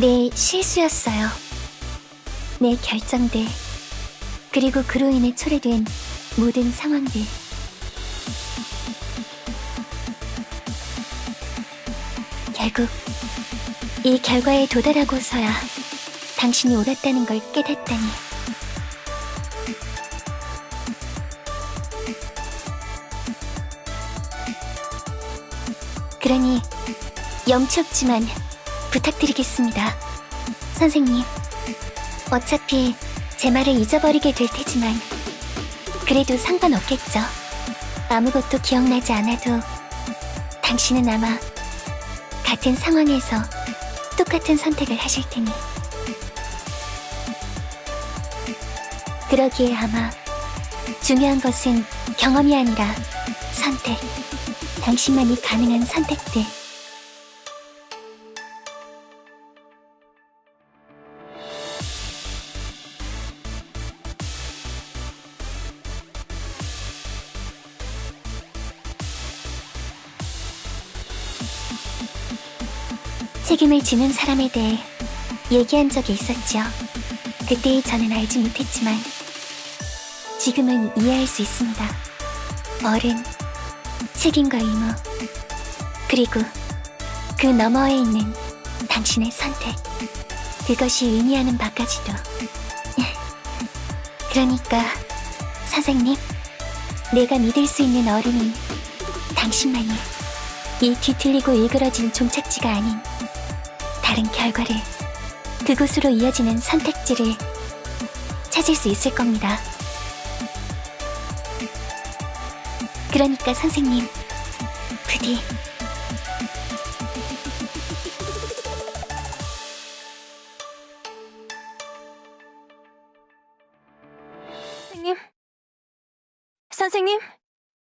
내 실수였어요. 내 결정들, 그리고 그로 인해 초래된 모든 상황들. 결국 이 결과에 도달하고서야 당신이 옳았다는 걸 깨닫다니. 그러니 염치 없지만 부탁드리겠습니다. 선생님, 어차피 제 말을 잊어버리게 될 테지만 그래도 상관없겠죠. 아무것도 기억나지 않아도 당신은 아마 같은 상황에서 똑같은 선택을 하실 테니. 그러기에 아마 중요한 것은 경험이 아니라 선택. 당신만이 가능한 선택들. 책임을 지는 사람에 대해 얘기한 적이 있었죠. 그때의 저는 알지 못했지만 지금은 이해할 수 있습니다. 어른, 책임과 의무, 그리고 그 너머에 있는 당신의 선택. 그것이 의미하는 바까지도. 그러니까, 선생님, 내가 믿을 수 있는 어른인 당신만이 이 뒤틀리고 일그러진 종착지가 아닌 다른 결과를 그곳으로 이어지는 선택지를 찾을 수 있을 겁니다. 그러니까 선생님, 부디 선생님. 선생님,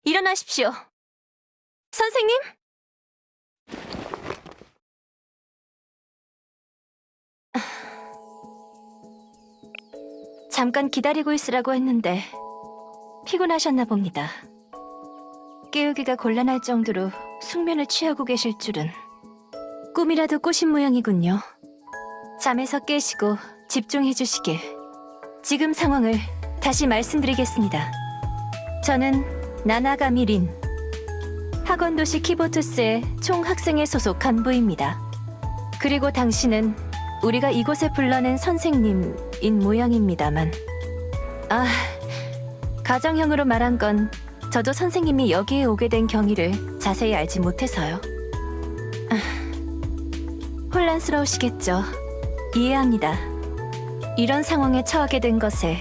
일어나십시오. 선생님? 잠깐 기다리고 있으라고 했는데 피곤하셨나 봅니다. 깨우기가 곤란할 정도로 숙면을 취하고 계실 줄은 꿈이라도 꾸신 모양이군요. 잠에서 깨시고 집중해 주시길. 지금 상황을 다시 말씀드리겠습니다. 저는 나나가미 린, 학원도시 키보투스의 총 학생회 소속 간부입니다. 그리고 당신은 우리가 이곳에 불러낸 선생님 인 모양입니다만. 아, 가정형으로 말한 건 저도 선생님이 여기에 오게 된 경위를 자세히 알지 못해서요. 아, 혼란스러우시겠죠. 이해합니다. 이런 상황에 처하게 된 것에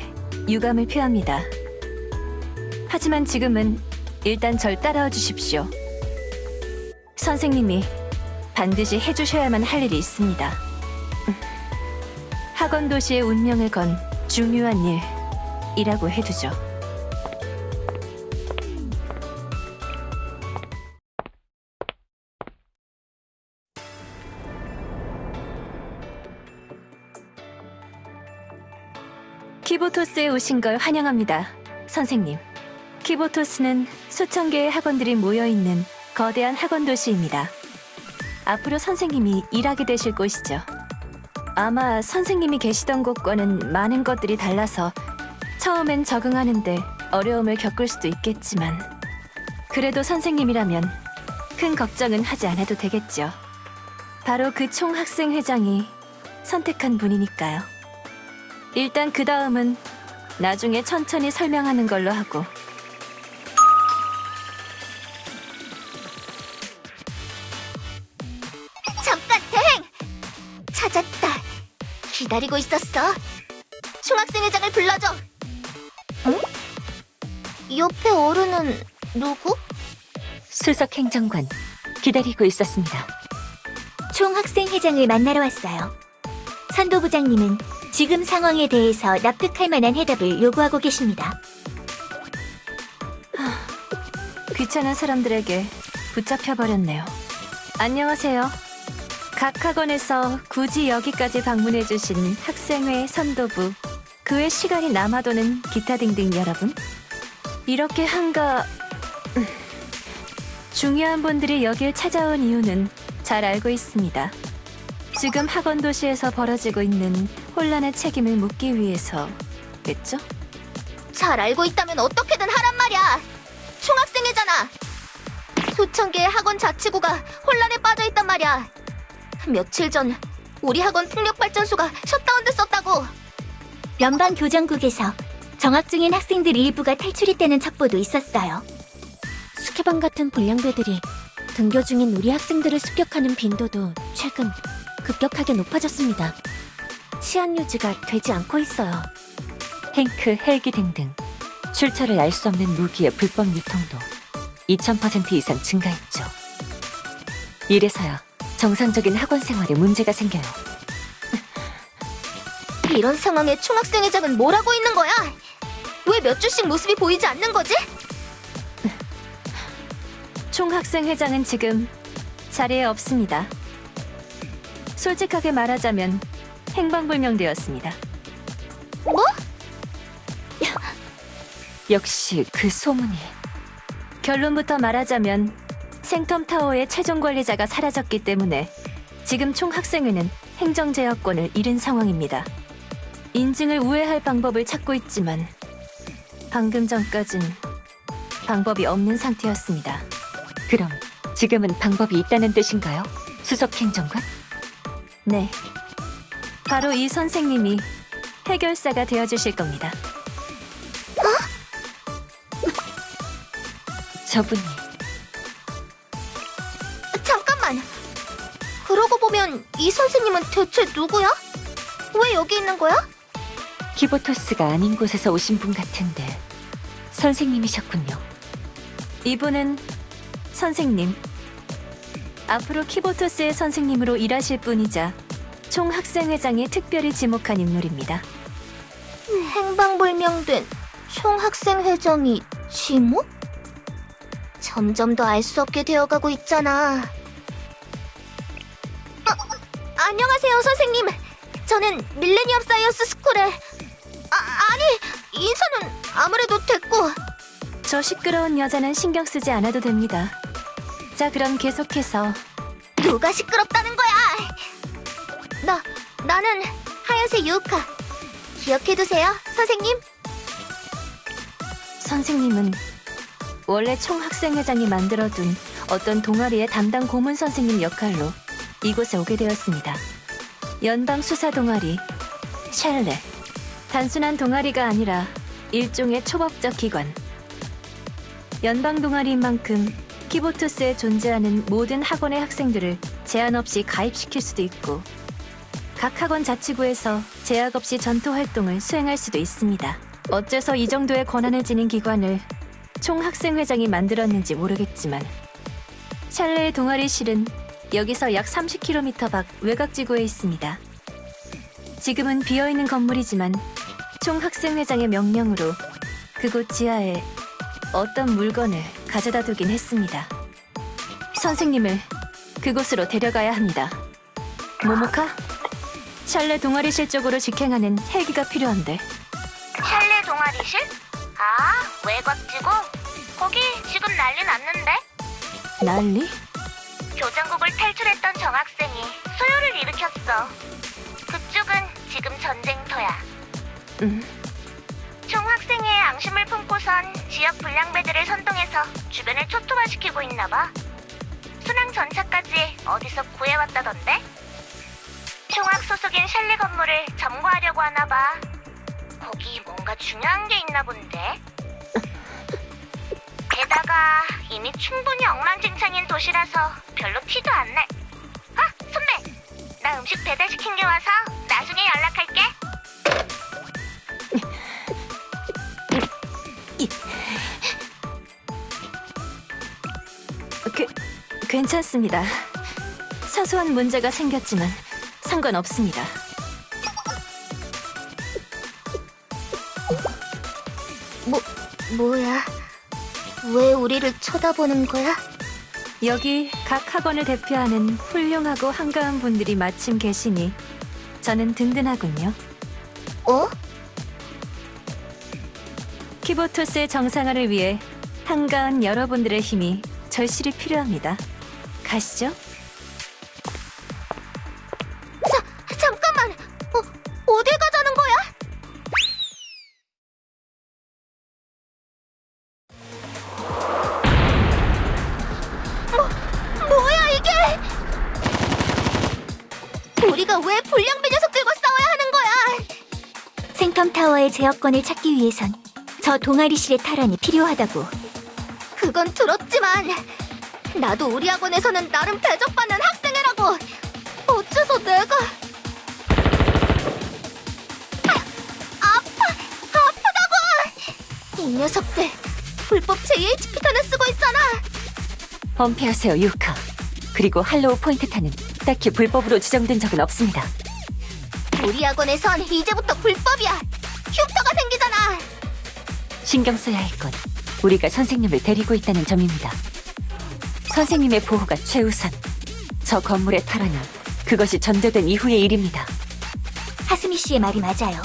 유감을 표합니다. 하지만 지금은 일단 절 따라와 주십시오. 선생님이 반드시 해주셔야만 할 일이 있습니다. 음, 학원 도시의 운명을 건 중요한 일이라고 해두죠. 키보토스에 오신 걸 환영합니다, 선생님. 키보토스는 수천 개의 학원들이 모여 있는 거대한 학원 도시입니다. 앞으로 선생님이 일하게 되실 곳이죠. 아마 선생님이 계시던 곳과는 많은 것들이 달라서 처음엔 적응하는데 어려움을 겪을 수도 있겠지만 그래도 선생님이라면 큰 걱정은 하지 않아도 되겠죠. 바로 그 총학생회장이 선택한 분이니까요. 일단 그 다음은 나중에 천천히 설명하는 걸로 하고 기다리고 있었어. 총학생 회장을 불러줘. 응? 옆에 어른은 누구? 수석 행정관 기다리고 있었습니다. 총학생회장을 만나러 왔어요. 선도부장님은 지금 상황에 대해서 납득할 만한 해답을 요구하고 계십니다. 귀찮은 사람들에게 붙잡혀 버렸네요. 안녕하세요. 각 학원에서 굳이 여기까지 방문해 주신 학생회 선도부 그 외 시간이 남아도는 기타 등등 여러분 이렇게 한가 음, 중요한 분들이 여길 찾아온 이유는 잘 알고 있습니다. 지금 학원 도시에서 벌어지고 있는 혼란의 책임을 묻기 위해서겠죠? 잘 알고 있다면 어떻게든 하란 말이야. 총학생회잖아. 수천 개의 학원 자치구가 혼란에 빠져 있단 말이야. 며칠 전 우리 학원 풍력 발전소가 셧다운됐었다고. 연방 교정국에서 정학 중인 학생들 일부가 탈출했다는 첩보도 있었어요. 스케방 같은 불량배들이 등교 중인 우리 학생들을 습격하는 빈도도 최근 급격하게 높아졌습니다. 치안 유지가 되지 않고 있어요. 탱크, 헬기 등등 출처를 알 수 없는 무기의 불법 유통도 2000% 이상 증가했죠. 이래서야 정상적인 학원 생활에 문제가 생겨요. 이런 상황에 총학생 회장은 뭘 하고 있는 거야? 왜 몇 주씩 모습이 보이지 않는 거지? 총학생 회장은 지금 자리에 없습니다. 솔직하게 말하자면 행방불명되었습니다. 뭐? 역시 그 소문이 결론부터 말하자면 생텀타워의 최종 관리자가 사라졌기 때문에 지금 총학생회는 행정제어권을 잃은 상황입니다. 인증을 우회할 방법을 찾고 있지만 방금 전까진 방법이 없는 상태였습니다. 그럼 지금은 방법이 있다는 뜻인가요? 수석 행정관? 네. 바로 이 선생님이 해결사가 되어주실 겁니다. 저분이 그러고 보면 이 선생님은 대체 누구야? 왜 여기 있는 거야? 키보토스가 아닌 곳에서 오신 분 같은데 선생님이셨군요. 이분은 선생님. 앞으로 키보토스의 선생님으로 일하실 분이자 총학생회장이 특별히 지목한 인물입니다. 행방불명된 총학생회장이 지목? 점점 더 알 수 없게 되어가고 있잖아. 어, 안녕하세요, 선생님. 저는 밀레니엄 사이언스 스쿨의 아, 아니 인사는 아무래도 됐고 저 시끄러운 여자는 신경 쓰지 않아도 됩니다. 자, 그럼 계속해서 누가 시끄럽다는 거야? 나 나는 하얀색 유우카. 기억해 두세요, 선생님. 선생님은 원래 총학생회장이 만들어둔 어떤 동아리의 담당 고문 선생님 역할로 이곳에 오게 되었습니다. 연방 수사 동아리 샬레. 단순한 동아리가 아니라 일종의 초법적 기관. 연방 동아리인 만큼 키보투스에 존재하는 모든 학원의 학생들을 제한 없이 가입시킬 수도 있고 각 학원 자치구에서 제약 없이 전투 활동을 수행할 수도 있습니다. 어째서 이 정도의 권한을 지닌 기관을 총학생회장이 만들었는지 모르겠지만 샬레의 동아리실은 여기서 약 30km 밖 외곽지구에 있습니다. 지금은 비어있는 건물이지만 총 학생회장의 명령으로 그곳 지하에 어떤 물건을 가져다 두긴 했습니다. 선생님을 그곳으로 데려가야 합니다. 모모카? 샬레 동아리실 쪽으로 직행하는 헬기가 필요한데 샬레 동아리실? 아, 외곽지구? 거기 지금 난리 났는데? 난리? 교장국을 탈출했던 정학생이 소요를 일으켰어. 그쪽은 지금 전쟁터야. 음, 총학생회의 앙심을 품고선 지역 불량배들을 선동해서 주변을 초토화시키고 있나 봐. 순항 전차까지 어디서 구해왔다던데? 총학 소속인 샬레 건물을 점거하려고 하나 봐. 거기 뭔가 중요한 게 있나 본데? 게다가 이미 충분히 엉망진창인 도시라서 별로 티도 안 날. 아, 선배! 나 음식 배달시킨 게 와서 나중에 연락할게. 그, 괜찮습니다. 사소한 문제가 생겼지만 상관없습니다. 뭐, 뭐야? 왜 우리를 쳐다보는 거야? 여기 각 학원을 대표하는 훌륭하고 한가한 분들이 마침 계시니 저는 든든하군요. 어? 키보토스의 정상화를 위해 한가한 여러분들의 힘이 절실히 필요합니다. 가시죠. 멤버의 제어권을 찾기 위해선 저 동아리실의 탈환이 필요하다고. 그건 들었지만 나도 우리 학원에서는 나름 대접받는 학생이라고. 어째서 내가 아, 아파 아프다고. 이 녀석들 불법 JHP 탄을 쓰고 있잖아. 엄폐하세요, 유카. 그리고 할로우 포인트 탄은 딱히 불법으로 지정된 적은 없습니다. 우리 학원에선 이제부터 불법이야. 흉터가 생기잖아. 신경 써야 할 건 우리가 선생님을 데리고 있다는 점입니다. 선생님의 보호가 최우선. 저 건물의 탈환은 그것이 전제된 이후의 일입니다. 하스미 씨의 말이 맞아요.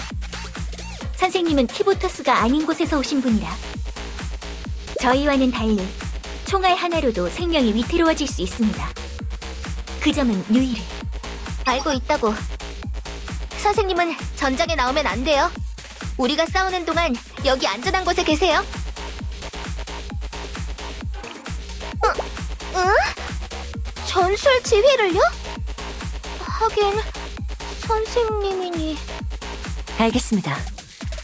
선생님은 키보터스가 아닌 곳에서 오신 분이라. 저희와는 달리 총알 하나로도 생명이 위태로워질 수 있습니다. 그 점은 유일해. 알고 있다고. 선생님은 전장에 나오면 안 돼요. 우리가 싸우는 동안 여기 안전한 곳에 계세요. 어? 응? 전술 지휘를요? 하긴 선생님이니 알겠습니다.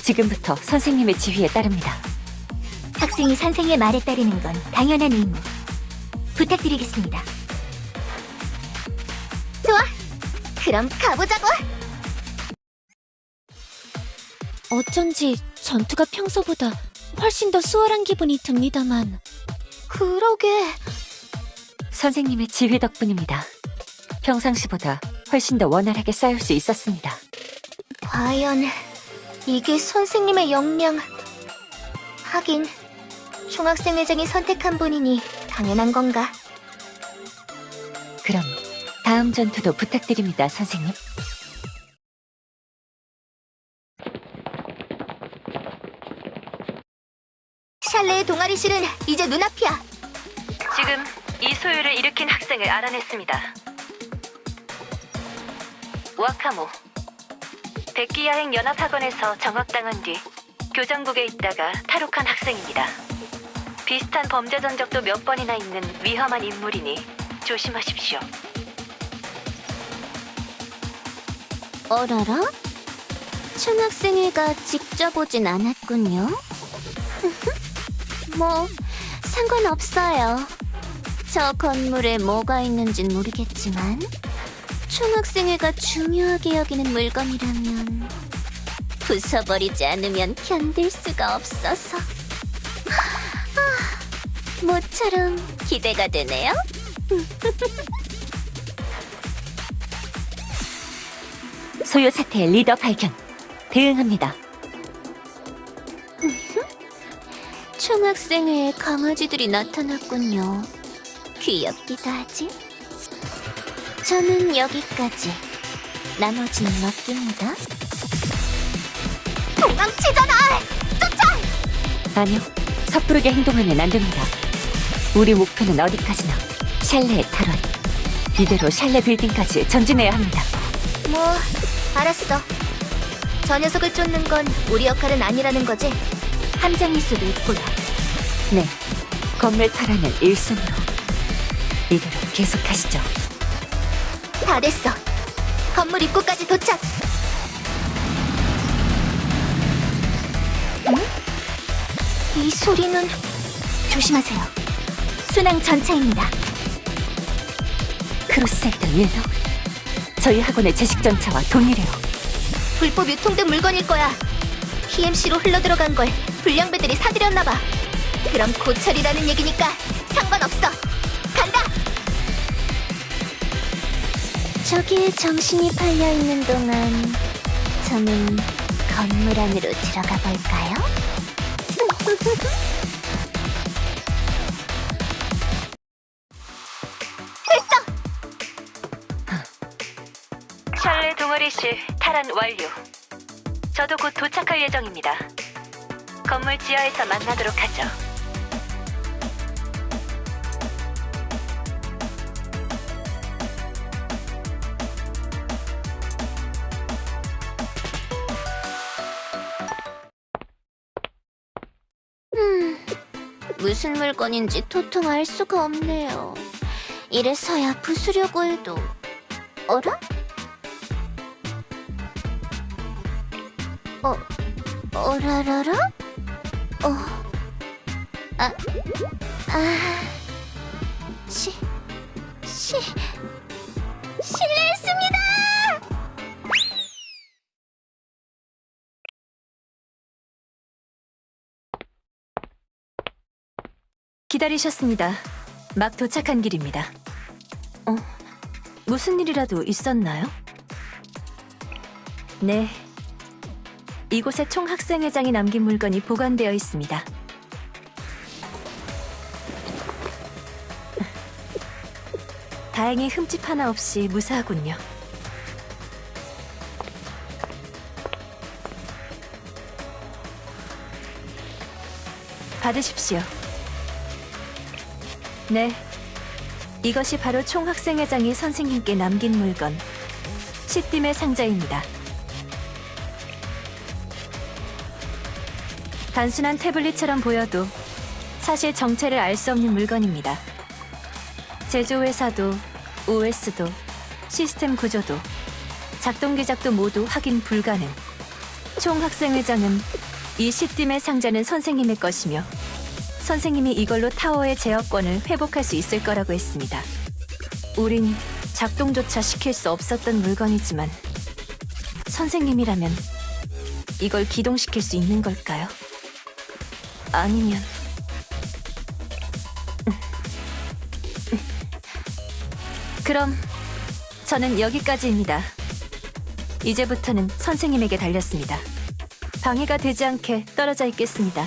지금부터 선생님의 지휘에 따릅니다. 학생이 선생의 말에 따르는 건 당연한 의무. 부탁드리겠습니다. 좋아. 그럼 가보자고. 어쩐지 전투가 평소보다 훨씬 더 수월한 기분이 듭니다만. 그러게. 선생님의 지휘 덕분입니다. 평상시보다 훨씬 더 원활하게 싸울 수 있었습니다. 과연 이게 선생님의 역량? 하긴 중학생 회장이 선택한 분이니 당연한 건가? 그럼 다음 전투도 부탁드립니다, 선생님. 샬레의 동아리 실은 이제 눈앞이야. 지금 이 소유를 일으킨 학생을 알아냈습니다. 와카모. 백기야행 연합학원에서 정학당한 뒤 교장국에 있다가 탈옥한 학생입니다. 비슷한 범죄 전적도 몇 번이나 있는 위험한 인물이니 조심하십시오. 어라라? 초등학생회가 직접 오진 않았군요. 뭐, 상관없어요. 저 건물에 뭐가 있는진 모르겠지만, 총학생회가 중요하게 여기는 물건이라면, 부숴버리지 않으면 견딜 수가 없어서. 아, 모처럼 기대가 되네요. 소요 사태의 리더 발견. 대응합니다. 총학생회에 강아지들이 나타났군요. 귀엽기도 하지? 저는 여기까지. 나머지는 맡깁니다. 도망치잖아. 아니요, 섣부르게 행동하면 안 됩니다. 우리 목표는 어디까지나 샬레의 탈환. 이대로 샬레 빌딩까지 전진해야 합니다. 뭐 알았어. 저 녀석을 쫓는 건 우리 역할은 아니라는 거지. 함장일 수도 있고요. 네, 건물 탈환은 1순위로. 이대로 계속하시죠. 다 됐어. 건물 입구까지 도착. 응? 이 소리는 조심하세요. 순항 전차입니다. 크루세이더 옐로. 저희 학원의 제식 전차와 동일해요. 불법 유통된 물건일 거야. PMC로 흘러들어간 걸 불량배들이 사들였나 봐. 그럼 고철이라는 얘기니까 상관없어. 간다. 저기에 정신이 팔려 있는 동안 저는 건물 안으로 들어가 볼까요? 샬레 동아리실 탈환 완료. 저도 곧 도착할 예정입니다. 건물 지하에서 만나도록 하죠. 무슨 물건인지 도통 알 수가 없네요. 이래서야 부수려고 해도 어라? 어, 어라라라? 어. 아, 아. 시, 시, 실례했습니다! 기다리셨습니다. 막 도착한 길입니다. 어, 무슨 일이라도 있었나요? 네. 이곳에 총 학생회장이 남긴 물건이 보관되어 있습니다. 다행히 흠집 하나 없이 무사하군요. 받으십시오. 네. 이것이 바로 총 학생회장이 선생님께 남긴 물건. 시딤의 상자입니다. 단순한 태블릿처럼 보여도 사실 정체를 알 수 없는 물건입니다. 제조회사도, OS도, 시스템 구조도, 작동 기작도 모두 확인 불가능. 총 학생회장은 이 시딤의 상자는 선생님의 것이며 선생님이 이걸로 타워의 제어권을 회복할 수 있을 거라고 했습니다. 우린 작동조차 시킬 수 없었던 물건이지만 선생님이라면 이걸 기동시킬 수 있는 걸까요? 아니면 그럼 저는 여기까지입니다. 이제부터는 선생님에게 달렸습니다. 방해가 되지 않게 떨어져 있겠습니다.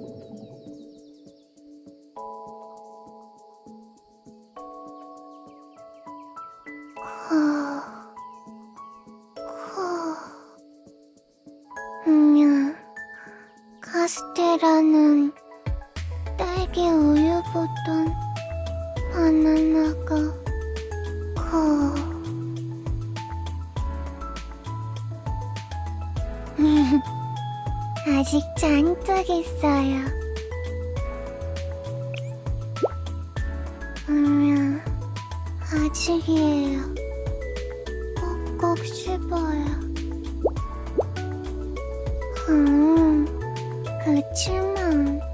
아직 잔뜩 있어요. 음, 아직이에요. 꼭꼭 씹어요. 음, 그치만.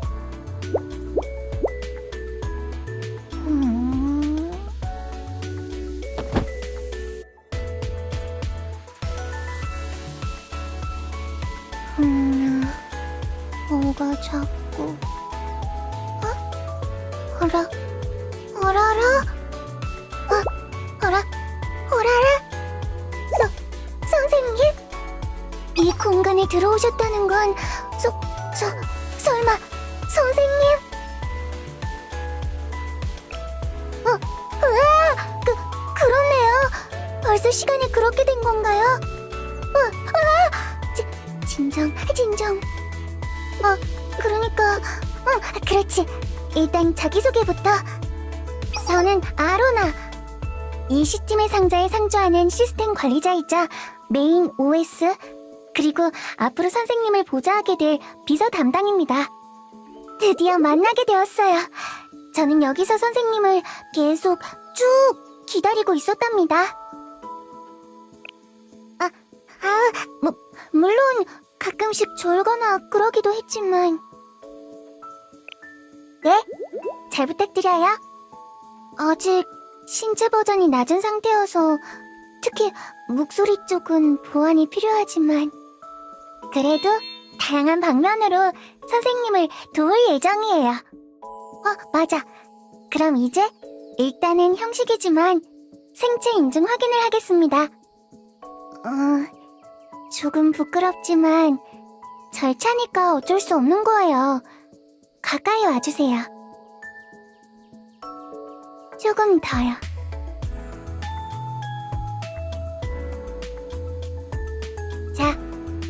관리자이자 메인 OS 그리고 앞으로 선생님을 보좌하게 될 비서 담당입니다. 드디어 만나게 되었어요. 저는 여기서 선생님을 계속 쭉 기다리고 있었답니다. 아, 아, 뭐, 물론 가끔씩 졸거나 그러기도 했지만. 네? 잘 부탁드려요. 아직 신체 버전이 낮은 상태여서 특히 목소리 쪽은 보완이 필요하지만 그래도 다양한 방면으로 선생님을 도울 예정이에요. 어, 맞아. 그럼 이제 일단은 형식이지만 생체 인증 확인을 하겠습니다. 어, 조금 부끄럽지만 절차니까 어쩔 수 없는 거예요. 가까이 와주세요. 조금 더요.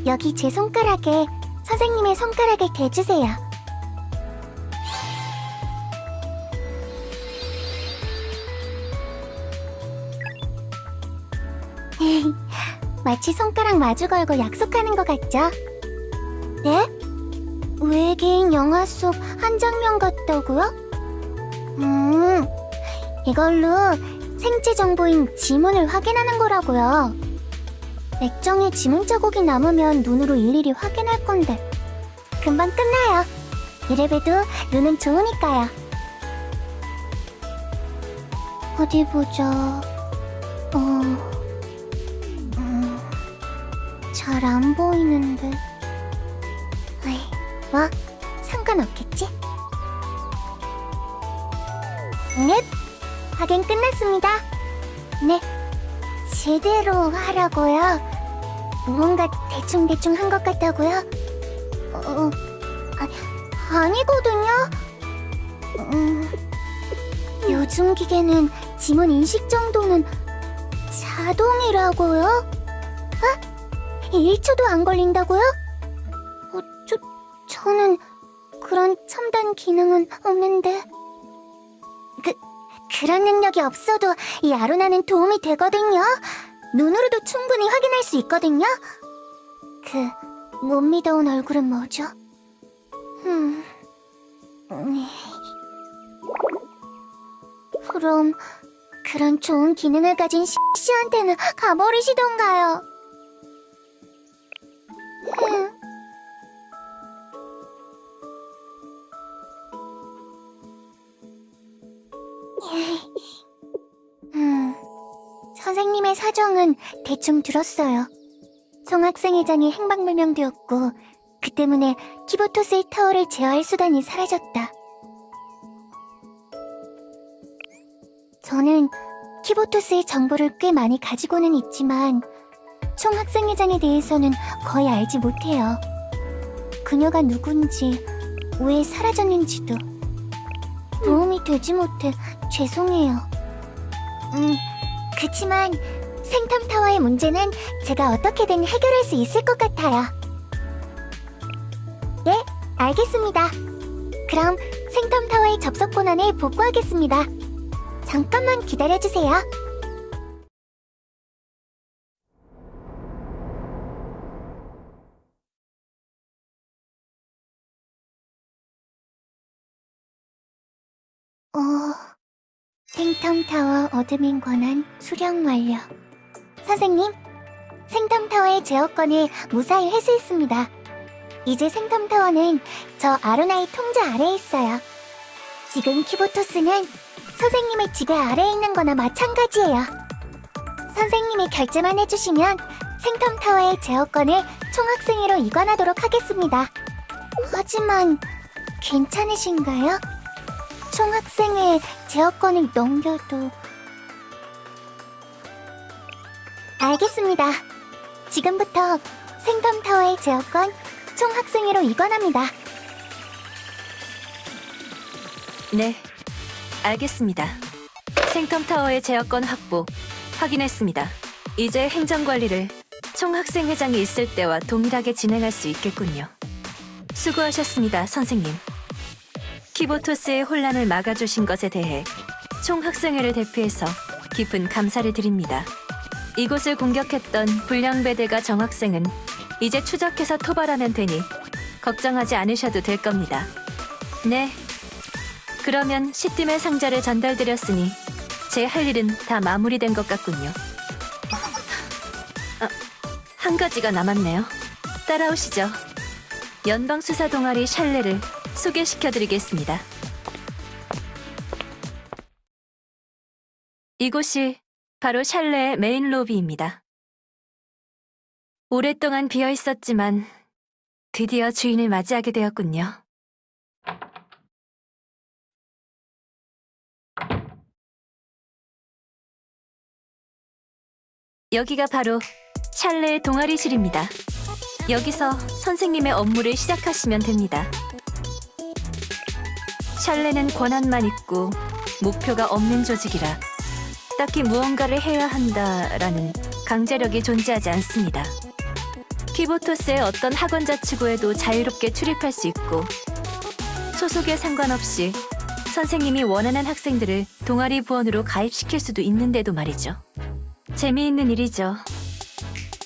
여기 제 손가락에 선생님의 손가락을 대주세요. 마치 손가락 마주 걸고 약속하는 것 같죠? 네? 외계인 영화 속 한 장면 같다고요? 음, 이걸로 생체 정보인 지문을 확인하는 거라고요. 액정에 지문 자국이 남으면 눈으로 일일이 확인할 건데 금방 끝나요. 이래봬도 눈은 좋으니까요. 어디 보자. 어, 음, 잘 안 보이는데. 에이, 뭐 상관없겠지? 넵, 확인 끝났습니다. 네, 제대로 하라고요. 뭔가 대충대충 한 것 같다고요? 어, 아, 아니거든요. 음, 요즘 기계는 지문 인식 정도는 자동이라고요? 아? 1초도 안 걸린다고요? 어, 저, 저는 그런 첨단 기능은 없는데. 그, 그런 능력이 없어도 이 아로나는 도움이 되거든요. 눈으로도 충분히 확인할 수 있거든요. 그, 못 믿어온 얼굴은 뭐죠? 음. 음. 그럼, 그런 좋은 기능을 가진 씨한테는 가버리시던가요. 음. 음, 선생님의 사정은 대충 들었어요. 송학생회장이 행방불명되었고 그 때문에 키보토스의 타워를 제어할 수단이 사라졌다. 저는 키보토스의 정보를 꽤 많이 가지고는 있지만 총학생회장에 대해서는 거의 알지 못해요. 그녀가 누군지, 왜 사라졌는지도 도움이 되지 못해 죄송해요. 음, 그치만 생텀 타워의 문제는 제가 어떻게든 해결할 수 있을 것 같아요. 네, 알겠습니다. 그럼 생텀 타워의 접속 권한을 복구하겠습니다. 잠깐만 기다려주세요. 어... 생텀 타워 어드민 권한 수령 완료. 선생님, 생텀 타워의 제어권을 무사히 회수했습니다. 이제 생텀 타워는 저 아로나의 통제 아래에 있어요. 지금 키보토스는 선생님의 지배 아래에 있는 거나 마찬가지예요. 선생님이 결제만 해주시면 생텀 타워의 제어권을 총학생회로 이관하도록 하겠습니다. 하지만 괜찮으신가요? 총학생회 제어권을 넘겨도 알겠습니다. 지금부터 생텀 타워의 제어권 총학생회로 이관합니다. 네, 알겠습니다. 생텀 타워의 제어권 확보 확인했습니다. 이제 행정관리를 총학생회장이 있을 때와 동일하게 진행할 수 있겠군요. 수고하셨습니다, 선생님. 키보토스의 혼란을 막아주신 것에 대해 총학생회를 대표해서 깊은 감사를 드립니다. 이곳을 공격했던 불량 배대가 정학생은 이제 추적해서 토벌하면 되니 걱정하지 않으셔도 될 겁니다. 네, 그러면 시팀의 상자를 전달드렸으니 제 할 일은 다 마무리된 것 같군요. 아, 한 가지가 남았네요. 따라오시죠. 연방 수사 동아리 샬레를 소개시켜드리겠습니다. 이곳이 바로 샬레의 메인 로비입니다. 오랫동안 비어 있었지만 드디어 주인을 맞이하게 되었군요. 여기가 바로 샬레의 동아리실입니다. 여기서 선생님의 업무를 시작하시면 됩니다. 샬레는 권한만 있고 목표가 없는 조직이라 딱히 무언가를 해야 한다라는 강제력이 존재하지 않습니다. 키보토스의 어떤 학원 자치구에도 자유롭게 출입할 수 있고 소속에 상관없이 선생님이 원하는 학생들을 동아리 부원으로 가입시킬 수도 있는데도 말이죠. 재미있는 일이죠.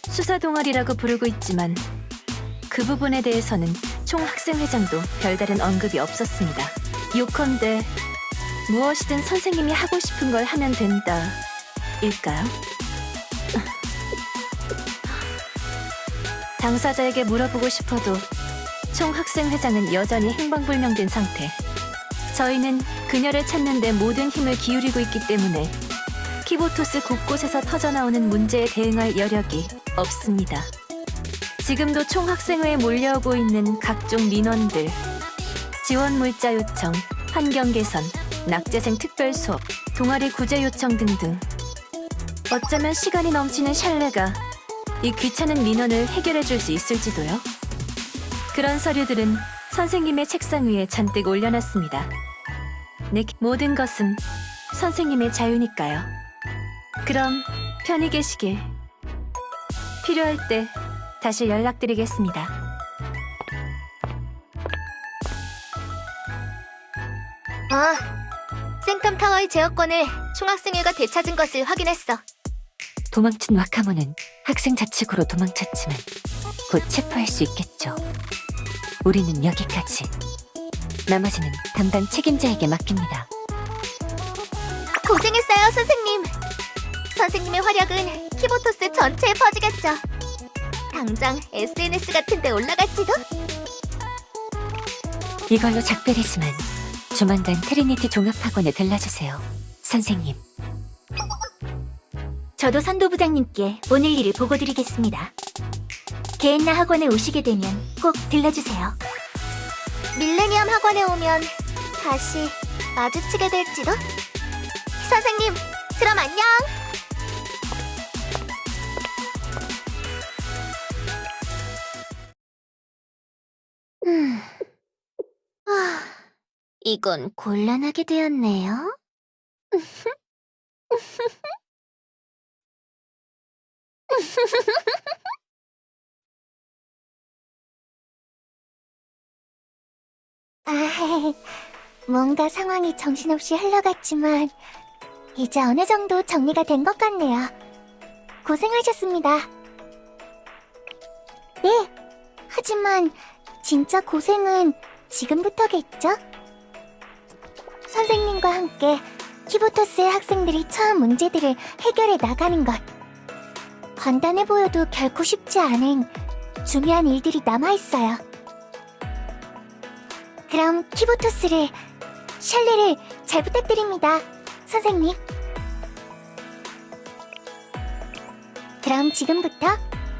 수사 동아리라고 부르고 있지만 그 부분에 대해서는 총 학생회장도 별다른 언급이 없었습니다. 요컨대 무엇이든 선생님이 하고 싶은 걸 하면 된다. 일까요? 당사자에게 물어보고 싶어도 총 학생회장은 여전히 행방불명된 상태. 저희는 그녀를 찾는 데 모든 힘을 기울이고 있기 때문에 키보토스 곳곳에서 터져나오는 문제에 대응할 여력이 없습니다. 지금도 총학생회에 몰려오고 있는 각종 민원들, 지원 물자 요청, 환경 개선, 낙제생 특별 수업, 동아리 구제 요청 등등. 어쩌면 시간이 넘치는 샬레가 이 귀찮은 민원을 해결해 줄 수 있을지도요. 그런 서류들은 선생님의 책상 위에 잔뜩 올려놨습니다. 네, 모든 것은 선생님의 자유니까요. 그럼 편히 계시길. 필요할 때 다시 연락드리겠습니다. 아, 생텀 타워의 제어권을 총학생회가 되찾은 것을 확인했어. 도망친 와카모는 학생 자치구로 도망쳤지만 곧 체포할 수 있겠죠. 우리는 여기까지. 나머지는 담당 책임자에게 맡깁니다. 고생했어요, 선생님. 선생님의 활약은 키보토스 전체에 퍼지겠죠. 당장 SNS 같은 데 올라갈지도? 이걸로 작별이지만 조만간 트리니티 종합학원에 들러주세요. 선생님. 저도 선도 부장님께 오늘 일을 보고 드리겠습니다. 게엔나 학원에 오시게 되면 꼭 들러주세요. 밀레니엄 학원에 오면 다시 마주치게 될지도? 선생님, 그럼 안녕! 음. 아, 이건 곤란하게 되었네요. 아, 뭔가 상황이 정신없이 흘러갔지만 이제 어느 정도 정리가 된 것 같네요. 고생하셨습니다. 네, 하지만 진짜 고생은 지금부터겠죠? 선생님과 함께 키보토스의 학생들이 처한 문제들을 해결해 나가는 것. 간단해 보여도 결코 쉽지 않은 중요한 일들이 남아있어요. 그럼 키보토스를, 샬레를 잘 부탁드립니다, 선생님. 그럼 지금부터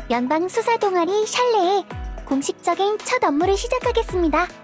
연방 수사 동아리 샬레의 공식적인 첫 업무를 시작하겠습니다.